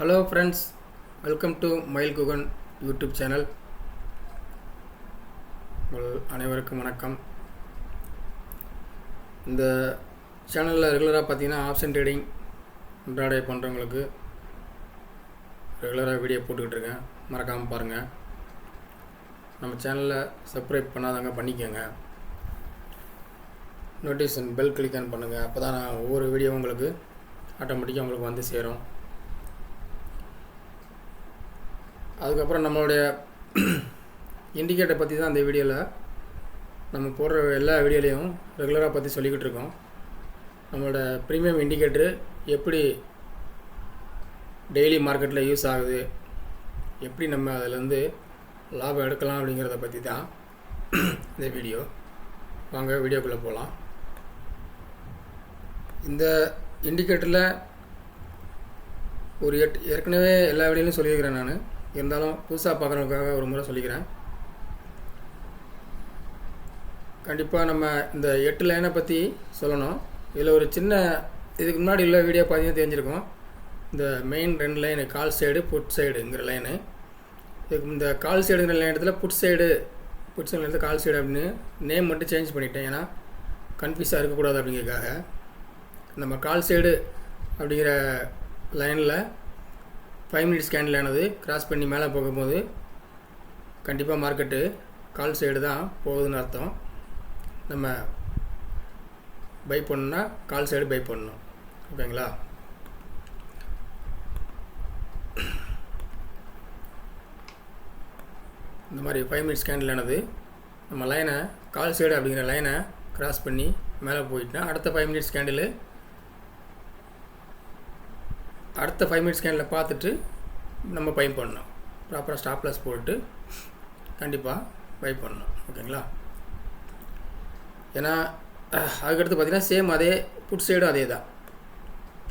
Hello friends welcome to மயில் Guhan YouTube channel உங்கள் அனைவருக்கும் வணக்கம். இந்த சேனலில் ரெகுலராக பார்த்தீங்கன்னா ஆப்ஷன் ட்ரேடிங் இன்ட்ராடே பண்ணுறவங்களுக்கு ரெகுலராக வீடியோ போட்டுக்கிட்டு இருக்கேன். மறக்காமல் பாருங்கள் நம்ம சேனலில் சப்ஸ்கிரைப் பண்ணாதவங்க பண்ணிக்கோங்க. நோட்டிஃபிகேஷன் பெல் கிளிக் ஆன் பண்ணுங்கள் அப்போ தான் நான் ஒவ்வொரு வீடியோவும் உங்களுக்கு ஆட்டோமேட்டிக்காக உங்களுக்கு வந்து சேரும். அதுக்கப்புறம் நம்மளுடைய இண்டிகேட்டர் பற்றி தான் அந்த வீடியோவில் நம்ம போடுற எல்லா வீடியோலையும் ரெகுலராக பற்றி சொல்லிக்கிட்டு இருக்கோம். நம்மளோட ப்ரீமியம் இண்டிகேட்டரு எப்படி டெய்லி மார்க்கெட்டில் யூஸ் ஆகுது எப்படி நம்ம அதிலேருந்து லாபம் எடுக்கலாம் அப்படிங்கிறத பற்றி தான் இந்த வீடியோ வாங்க வீடியோக்குள்ளே போகலாம் இந்த இண்டிகேட்டரில் ஒரு எட் ஏற்கனவே எல்லா வீடியோலையும் சொல்லியிருக்கிறேன் நான். இருந்தாலும் புதுசாக பார்க்குறவங்களுக்காக ஒரு முறை சொல்லிக்கிறேன். கண்டிப்பாக நம்ம இந்த எட்டு லைனை பற்றி சொல்லணும். இதில் ஒரு சின்ன இதுக்கு முன்னாடி உள்ள வீடியோ பார்த்தீங்கன்னா தெரிஞ்சிருக்கும். இந்த மெயின் ரெண்டு லைனு கால் சைடு புட் சைடுங்கிற லைனு இதுக்கு இந்த கால் சைடுங்கிற லைன் இடத்துல புட் சைடு புட் சைடுலேருந்து கால் சைடு அப்படின்னு நேம் மட்டும் சேஞ்ச் பண்ணிட்டேன். ஏன்னா கன்ஃபியூஸாக இருக்கக்கூடாது அப்படிங்கிறதுக்காக. நம்ம கால் சைடு அப்படிங்கிற லைனில் ஃபைவ் மினிட்ஸ் கேண்டில் ஆனது கிராஸ் பண்ணி மேலே போகும்போது கண்டிப்பாக மார்க்கெட்டு கால் சைடு தான் போகுதுன்னு அர்த்தம். நம்ம பை பண்ணுன்னா கால் சைடு பை பண்ணணும். ஓகேங்களா இந்த மாதிரி ஃபைவ் மினிட்ஸ் கேண்டில் ஆனது நம்ம லைனை கால் சைடு அப்படிங்கிற லைனை கிராஸ் பண்ணி மேலே போயிட்டுனா அடுத்த ஃபைவ் மினிட்ஸ் கேண்டில் அடுத்த ஃபைவ் மினிட்ஸ் ஸ்கேனில் பார்த்துட்டு நம்ம பை பண்ணணும். ப்ராப்பராக ஸ்டாப்லஸ் போட்டு கண்டிப்பாக பை பண்ணணும். ஓகேங்களா? ஏன்னா அதுக்கடுத்து பார்த்தீங்கன்னா சேம் அதே புட் சைடும் அதே தான்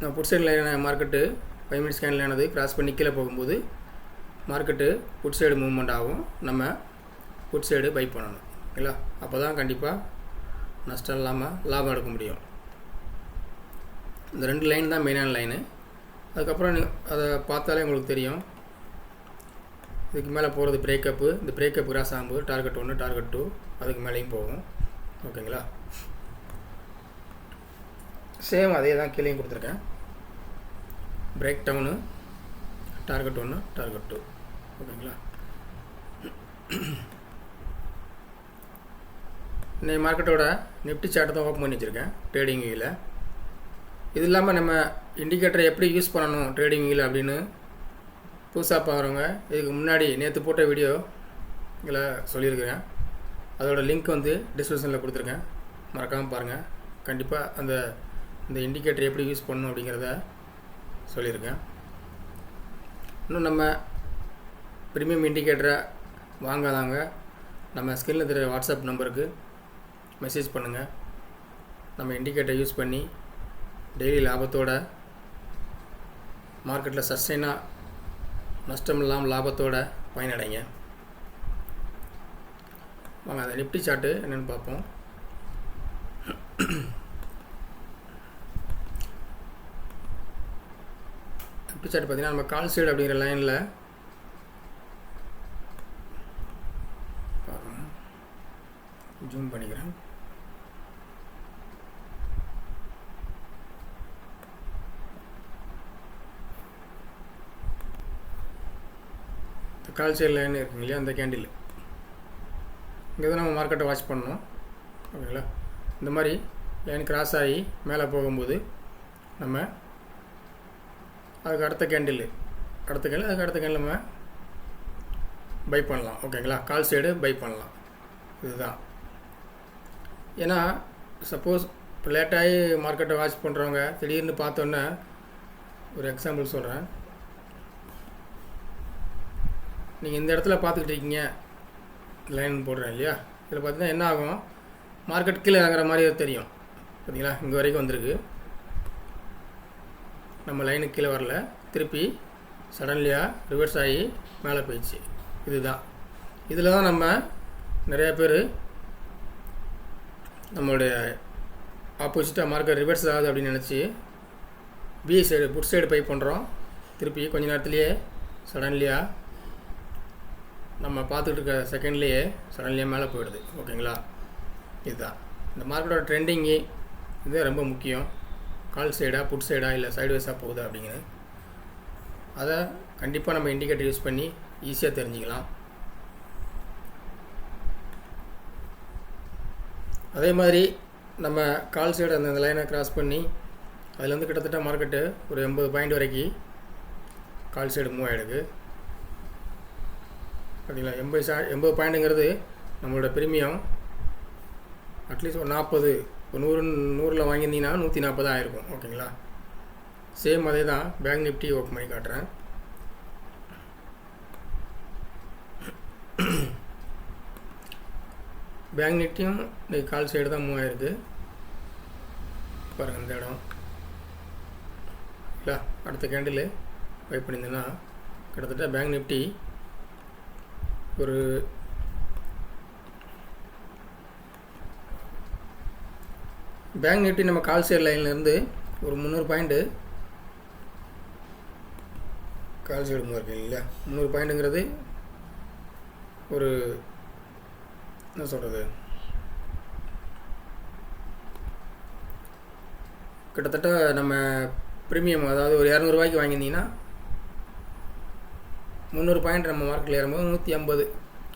நம்ம புட் சைடில் என்ன மார்க்கெட்டு ஃபைவ் மினிட்ஸ் ஸ்கேன் ஆனது கிராஸ் பண்ணி கீழே போகும்போது மார்க்கெட்டு புட் சைடு மூவ்மெண்ட் ஆகும். நம்ம புட் சைடு பை பண்ணணும். ஓகேங்களா? அப்போ தான் கண்டிப்பாக நஷ்டம் இல்லாமல் லாபம் எடுக்க முடியும். இந்த ரெண்டு லைன் தான் மெயினான லைனு அதுக்கப்புறம் அதை பார்த்தாலே உங்களுக்கு தெரியும். இதுக்கு மேலே போகிறது பிரேக்கப்பு இந்த பிரேக்கப் கிராஸ் ஆகும்போது டார்கெட் ஒன்று டார்கெட் டூ அதுக்கு மேலேயும் போகும். ஓகேங்களா? சேம் அதே தான் கீழேயும் கொடுத்துருக்கேன். பிரேக் டவுனு டார்கெட் ஒன்று டார்கெட் டூ ஓகேங்களா? இன்னைக்கு மார்க்கெட்டோட நிஃப்டி சார்ட்டை தான் ஓப்பன் பண்ணி வச்சுருக்கேன். ட்ரேடிங் வியூவில் இது இல்லாமல் நம்ம இண்டிகேட்டரை எப்படி யூஸ் பண்ணணும் ட்ரேடிங்கில் அப்படின்னு புதுசாக பார்க்குறவங்க இதுக்கு முன்னாடி நேற்று போட்ட வீடியோ இதில் சொல்லியிருக்கிறேன். அதோட லிங்க் வந்து டிஸ்கிரிப்ஷனில் கொடுத்துருக்கேன். மறக்காமல் பாருங்கள் கண்டிப்பாக அந்த இந்த இண்டிகேட்டர் எப்படி யூஸ் பண்ணணும் அப்படிங்கிறத சொல்லியிருக்கேன். இன்னும் நம்ம ப்ரீமியம் இண்டிகேட்டரை வாங்காதாங்க. நம்ம ஸ்கிரீனில் தெரிய வாட்ஸ்அப் நம்பருக்கு மெசேஜ் பண்ணுங்கள் நம்ம இண்டிகேட்டர் யூஸ் பண்ணி டெய்லி லாபத்தோட மார்க்கெட்டில் சஸ்டைனாக நஷ்டம் இல்லாமல் லாபத்தோட பயனடைங்க. வாங்க அந்த நிப்டி சார்ட்டு என்னென்னு பார்ப்போம். நிப்டி சார்ட் பார்த்தீங்கன்னா நம்ம கால் சைடு அப்படிங்கிற லைனில் ஜூம் பண்ணிக்கிறேன். கால் சைடு லைன் இருக்குங்க இல்லையா அந்த கேண்டில் இங்கே தான் நம்ம மார்க்கெட்டை வாட்ச் பண்ணோம் ஓகேங்களா? இந்த மாதிரி லைன் கிராஸ் ஆகி மேலே போகும்போது நம்ம அதுக்கு அடுத்த கேண்டில் அடுத்த கேண்டில் அதுக்கு அடுத்த கேண்டில் நம்ம பை பண்ணலாம். ஓகேங்களா? கால் சைடு பை பண்ணலாம். இதுதான். ஏன்னா சப்போஸ் இப்போ லேட்டாகி மார்க்கெட்டை வாட்ச் பண்ணுறவங்க திடீர்னு பார்த்தோன்னே ஒரு எக்ஸாம்பிள் சொல்கிறேன் நீங்கள் இந்த இடத்துல பார்த்துக்கிட்டு இருக்கீங்க. லைன் போடுறேன் இல்லையா? இதில் பார்த்தீங்கன்னா என்ன ஆகும்? மார்க்கெட் கீழே இறங்குற மாதிரி தெரியும். பார்த்தீங்களா? இங்கே வரைக்கும் வந்திருக்கு. நம்ம லைனுக்கு கீழே வரல. திருப்பி சடன்லியாக ரிவர்ஸ் ஆகி மேலே போயிடுச்சு. இதுதான். இதில் தான் நம்ம நிறைய பேர் நம்மளுடைய ஆப்போசிட்டாக மார்க்கெட் ரிவர்ஸ் ஆகுது அப்படின்னு நினச்சி B side put side buy பண்ணுறோம் திருப்பி கொஞ்ச நேரத்துலேயே சடன்லியாக நம்ம பார்த்துட்டு இருக்க செகண்ட்லேயே சடன்லேயே மேலே போயிடுது. ஓகேங்களா? இதுதான். இந்த மார்க்கெட்டோட ட்ரெண்டிங்கு இது ரொம்ப முக்கியம். கால் சைடாக புட் சைடா இல்லை சைடுவேஸாக போகுதா அப்படிங்கிறது. அதை கண்டிப்பாக நம்ம இண்டிகேட்டர் யூஸ் பண்ணி ஈஸியாக தெரிஞ்சுக்கலாம். அதே மாதிரி நம்ம கால் சைடு அந்த லைனை கிராஸ் பண்ணி அதில் வந்து கிட்டத்தட்ட மார்க்கெட்டு ஒரு எண்பது பாயிண்ட் வரைக்கும் கால் சைடு மூவ் ஆகிடுது பார்த்தீங்களா எண்பது சா எண்பது பாயிண்ட்டுங்கிறது நம்மளோட ப்ரீமியம். அட்லீஸ்ட் ஒரு நாற்பது இப்போ நூறு நூறில் வாங்கியிருந்தீங்கன்னா நூற்றி நாற்பது ஆயிருக்கும். ஓகேங்களா? சேம் அதே தான் பேங்க் நிஃப்டி ஓப்பன் பண்ணி காட்டுறேன். பேங்க் நிஃப்டியும் இன்னைக்கு கால் சைடு தான் மூவ் ஆயிருக்கு. பாருங்கள் இந்த இடம். இல்லை அடுத்த கேண்டில் வைப் பண்ணியிருந்தேன்னா கிட்டத்தட்ட பேங்க் நிஃப்டி ஒரு பேங்க் நிஃப்டி நம்ம கால் சேர் லைன்லேருந்து ஒரு முந்நூறு பாயிண்ட்டு கால் சைடு மூவ் இல்லையா? முந்நூறு பாயிண்ட்டுங்கிறது ஒரு என்ன சொல்கிறது கிட்டத்தட்ட நம்ம ப்ரீமியம் அதாவது ஒரு இரநூறுவாய்க்கு வாங்கியிருந்தீங்கன்னா முந்நூறு பாயிண்ட் நம்ம மார்க்கில் ஏறும்போது நூற்றி ஐம்பது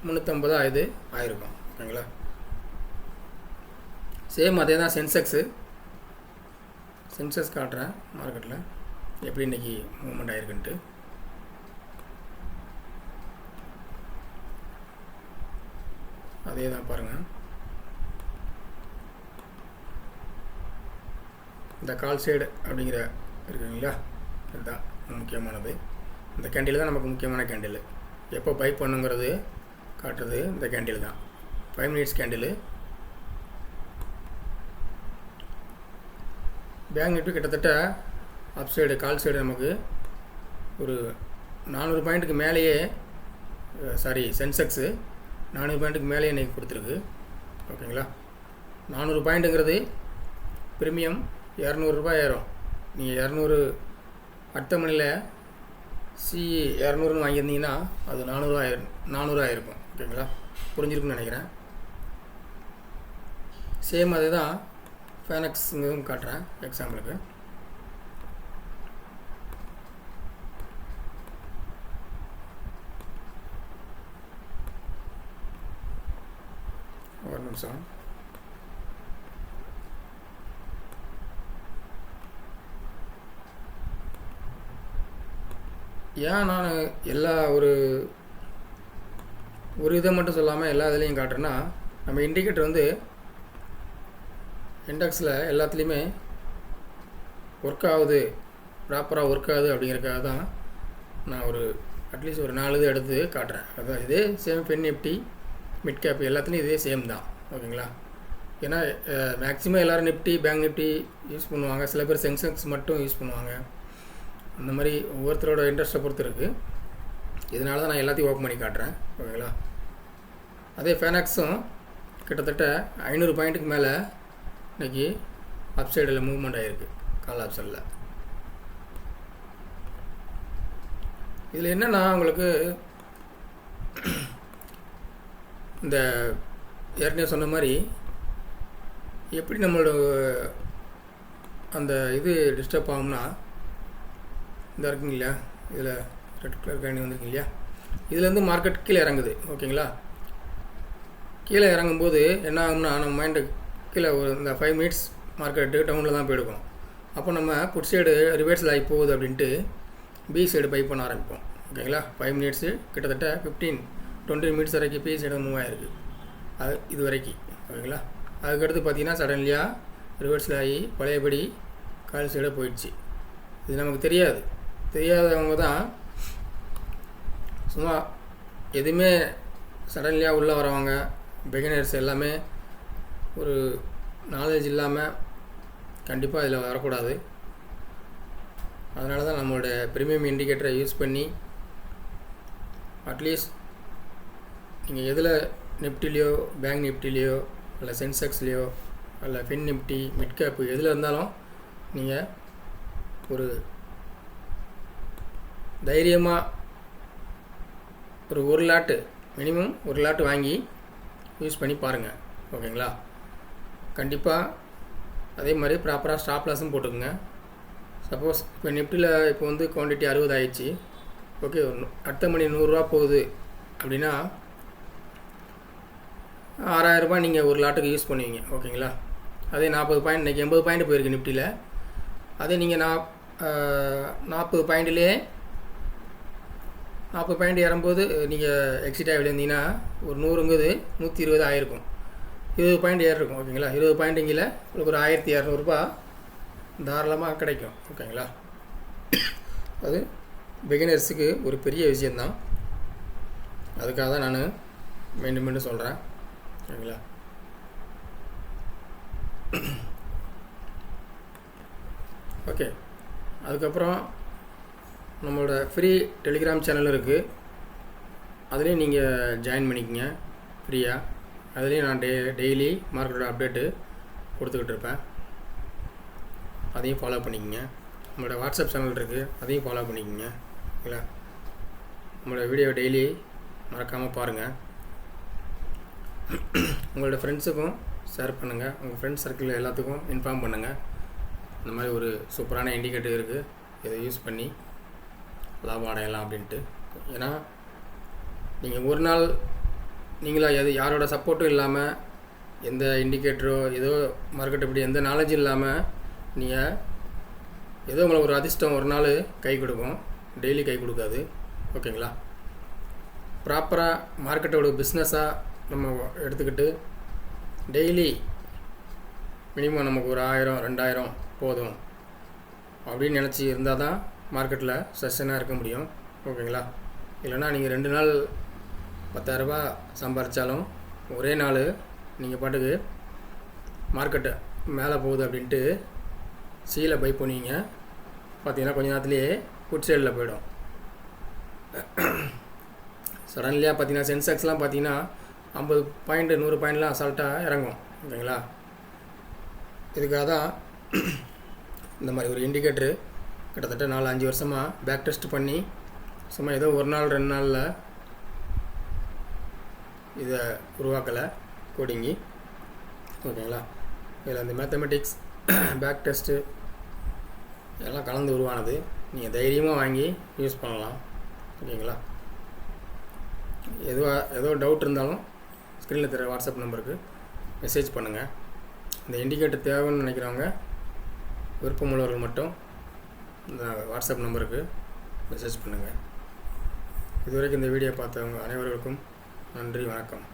முந்நூற்றம்பது இது ஆயிருக்கும். ஓகேங்களா சேம் அதே தான் சென்செக்ஸு சென்செக்ஸ் காட்டுறேன் மார்க்கெட்டில் எப்படி இன்றைக்கி மூவ்மெண்ட் ஆயிருக்குன்ட்டு. அதே தான் பாருங்கள் இந்த கால் சைடு அப்படிங்கிற இருக்குங்களா? இதுதான் முக்கியமானது. இந்த கேண்டில் தான் நமக்கு முக்கியமான கேண்டில் எப்போ பை பண்ணுங்கிறது காட்டுறது இந்த கேண்டில் தான். Five minutes candle Bank Nifty கிட்டத்தட்ட அப் சைடு கால் சைடு நமக்கு ஒரு நானூறு பாயிண்ட்டுக்கு மேலேயே சாரி சென்செக்ஸு நானூறு பாயிண்ட்டுக்கு மேலேயே இன்றைக்கி கொடுத்துருக்கு. ஓகேங்களா? நானூறு பாயிண்ட்டுங்கிறது ப்ரீமியம் இரநூறுபா ஏறும். நீங்கள் இரநூறு அடுத்த மணியில் சி இரநூறுன்னு வாங்கியிருந்தீங்கன்னா அது நானூறுவா ஆயிரும் நானூறுவா இருக்கும் ஓகேங்களா? புரிஞ்சிருக்குன்னு நினைக்கிறேன். சேம் அதே தான் ஃபேனக்ஸுங்கும் காட்டுறேன் எக்ஸாம்பிளுக்கு ஒரு நிமிஷம். ஏன் நான் எல்லா ஒரு ஒரு இதை மட்டும் சொல்லாமல் எல்லா இதுலேயும் காட்டுறேன்னா நம்ம இண்டிகேட்டர் வந்து இண்டெக்ஸில் எல்லாத்துலேயுமே ஒர்க் ஆகுது ப்ராப்பராக ஒர்க் ஆகுது அப்படிங்கிறதுக்காக தான் நான் ஒரு அட்லீஸ்ட் ஒரு நாலு இது எடுத்து காட்டுறேன். அதான் இதே same Fin Nifty mid cap எல்லாத்துலேயும் இதே சேம் தான். ஓகேங்களா? ஏன்னா மேக்ஸிமம் எல்லோரும் நிஃப்டி பேங்க் நிஃப்டி யூஸ் பண்ணுவாங்க. சில பேர் சென்செக்ஸ் மட்டும் யூஸ் பண்ணுவாங்க. அந்த மாதிரி ஒவ்வொருத்தரோட இன்ட்ரெஸ்ட்டை பொறுத்து இருக்குது இதனால தான் நான் எல்லாத்தையும் ஓப்பன் பண்ணி காட்டுறேன். ஓகேங்களா? அதே ஃபேனாக்ஸும் கிட்டத்தட்ட ஐநூறு பாயிண்ட்டுக்கு மேலே இன்றைக்கி அப் சைடில் மூவ்மெண்ட் ஆகிருக்கு கால் ஆப்ஷனில் இதில் என்னென்னா உங்களுக்கு இந்த ஏற்கனவே சொன்ன மாதிரி எப்படி நம்மளோட அந்த இது டிஸ்டர்ப் ஆகும்னா இந்த இருக்குங்க இல்லையா இதில் ரெட் கலர் கேணி வந்துருக்கு இல்லையா இதுலேருந்து மார்க்கெட் கீழே இறங்குது ஓகேங்களா கீழே இறங்கும்போது என்ன ஆகும்னா நம்ம மைண்டு கீழே ஒரு இந்த ஃபைவ் மினிட்ஸ் மார்க்கெட்டு டவுனில் தான் போயிடுவோம் அப்போ நம்ம புட் சைடு ரிவர்ஸில் ஆகி போகுது அப்படின்ட்டு பி சைடு பை பண்ண ஆரம்பிப்போம் ஓகேங்களா ஃபைவ் மினிட்ஸு கிட்டத்தட்ட ஃபிஃப்டீன் டுவெண்ட்டி மினிட்ஸ் வரைக்கும் பி சைடு மூவ் ஆகிருக்கு அது இது வரைக்கும் ஓகேங்களா அதுக்கடுத்து பார்த்தீங்கன்னா சடன்லியாக ரிவர்ஸில் ஆகி பழையபடி கால் சைடாக போயிடுச்சு. இது நமக்கு தெரியாது. தெரியாதவங்க தான் சும்மா எதுவுமே சடன்லியாக உள்ளே வரவங்க பிகினர்ஸ் எல்லாமே ஒரு நாலேஜ் இல்லாமல் கண்டிப்பாக இதில் வரக்கூடாது. அதனால தான் நம்மளோட ப்ரீமியம் இண்டிகேட்டரை யூஸ் பண்ணி அட்லீஸ்ட் நீங்கள் எதில் நிஃப்டிலேயோ பேங்க் நிஃப்டிலேயோ இல்லை சென்செக்ஸ்லேயோ இல்லை ஃபின் நிஃப்டி மிட்கேப்பு எதில் இருந்தாலும் நீங்கள் ஒரு தைரியமாக ஒரு ஒரு லாட்டு மினிமம் ஒரு லாட்டு வாங்கி யூஸ் பண்ணி பாருங்கள் ஓகேங்களா கண்டிப்பாக அதே மாதிரி ப்ராப்பராக ஸ்டாப் லாஸும் போட்டுக்குங்க. சப்போஸ் இப்போ நிஃப்டியில் இப்போ வந்து குவான்டிட்டி அறுபது ஆயிடுச்சு ஓகே அடுத்த மணி நூறுரூவா போகுது அப்படின்னா ஆறாயிரரூபா நீங்கள் ஒரு லாட்டுக்கு யூஸ் பண்ணுவீங்க. ஓகேங்களா அதே நாற்பது பாயிண்ட் இன்றைக்கி எண்பது பாயிண்ட் போயிருக்கு நிஃப்டியில் அதே நீங்கள் நா நாற்பது பாயிண்ட்லேயே நாற்பது பாயிண்ட் ஏறும்போது நீங்கள் எக்ஸிட் ஆகி விழுந்தீங்கன்னா ஒரு நூறுங்குது நூற்றி இருபது ஆயிருக்கும். இருபது பாயிண்ட் ஏறிருக்கும் ஓகேங்களா? இருபது பாயிண்ட்டுங்கில் உங்களுக்கு ஒரு ஆயிரத்தி இரநூறுபா தாராளமாக கிடைக்கும் ஓகேங்களா? அது பிகினர்ஸுக்கு ஒரு பெரிய விஷயந்தான் அதுக்காக தான் நான் மீண்டும் மீண்டும் சொல்கிறேன் ஓகேங்களா? ஓகே. அதுக்கப்புறம் நம்மளோட ஃப்ரீ டெலிகிராம் சேனல் இருக்குது அதுலேயும் நீங்கள் ஜாயின் பண்ணிக்கோங்க. ஃப்ரீயாக அதுலேயும் நான் டெ டெய்லி மார்க்கெட்டோட அப்டேட்டு கொடுத்துக்கிட்டு இருப்பேன். அதையும் ஃபாலோ பண்ணிக்கோங்க. நம்மளோட வாட்ஸ்அப் சேனல் இருக்குது அதையும் ஃபாலோ பண்ணிக்கோங்க. ஓகேங்களா? நம்மளோட வீடியோ டெய்லி மறக்காமல் பாருங்கள் உங்களோட ஃப்ரெண்ட்ஸுக்கும் ஷேர் பண்ணுங்கள் உங்கள் ஃப்ரெண்ட்ஸ் சர்க்கிள் எல்லாத்துக்கும் இன்ஃபார்ம் பண்ணுங்கள் இந்த மாதிரி ஒரு சூப்பரான இண்டிகேட்டர் இருக்குது இதை யூஸ் பண்ணி லாபம் அடையலாம் அப்படின்ட்டு. ஏன்னா நீங்கள் ஒரு நாள் நீங்களாக எது யாரோட சப்போர்ட்டும் இல்லாமல் எந்த இண்டிகேட்டரோ ஏதோ மார்க்கெட் இப்படி எந்த நாலேஜும் இல்லாமல் நீங்கள் ஏதோ உங்களுக்கு ஒரு அதிர்ஷ்டம் ஒரு நாள் கை கொடுக்கும். டெய்லி கை கொடுக்காது. ஓகேங்களா? ப்ராப்பராக மார்க்கெட்டோட பிஸ்னஸாக நம்ம எடுத்துக்கிட்டு டெய்லி மினிமம் நமக்கு ஒரு ஆயிரம் ரெண்டாயிரம் போதும். அப்படின்னு நினச்சி இருந்தால் தான் மார்க்கெட்டில் சஸ்டனாக இருக்க முடியும். ஓகேங்களா? இல்லைன்னா நீங்கள் ரெண்டு நாள் பத்தாயிரரூபா சம்பாரித்தாலும் ஒரே நாள் நீங்கள் பாட்டுக்கு மார்க்கெட்டு மேலே போகுது அப்படின்ட்டு சீலை பை பண்ணுவீங்க. பார்த்தீங்கன்னா கொஞ்ச நேரத்துலேயே குட் சைடில் போயிடும். சடன்லியாக பார்த்தீங்கன்னா சென்செக்ஸ்லாம் பார்த்தீங்கன்னா ஐம்பது பாயிண்ட் நூறு பாயிண்ட்லாம் அசால்ட்டாக இறங்கும். ஓகேங்களா? இதுக்காக தான் இந்த மாதிரி ஒரு இண்டிகேட்ரு கிட்டத்தட்ட நாலு அஞ்சு வருஷமாக பேக் டெஸ்ட் பண்ணி சும்மா ஏதோ ஒரு நாள் ரெண்டு நாளில் இதை உருவாக்கலை கோடிங்கி ஓகேங்களா? இதில் இந்த மேத்தமெட்டிக்ஸ் பேக் டெஸ்ட்டு எல்லாம் கலந்து உருவானது. நீங்கள் தைரியமாக வாங்கி யூஸ் பண்ணலாம். ஓகேங்களா? எதுவாக ஏதோ டவுட் இருந்தாலும் ஸ்க்ரீனில் தெரிய வாட்ஸ்அப் நம்பருக்கு மெசேஜ் பண்ணுங்கள் இந்த இண்டிகேட்டர் தேவைன்னு நினைக்கிறவங்க விருப்பமுள்ளவர்கள் மட்டும் இந்த வாட்ஸ்அப் நம்பருக்கு மெசேஜ் பண்ணுங்கள் இதுவரைக்கும் இந்த வீடியோ பார்த்தவங்க அனைவருக்கும் நன்றி வணக்கம்.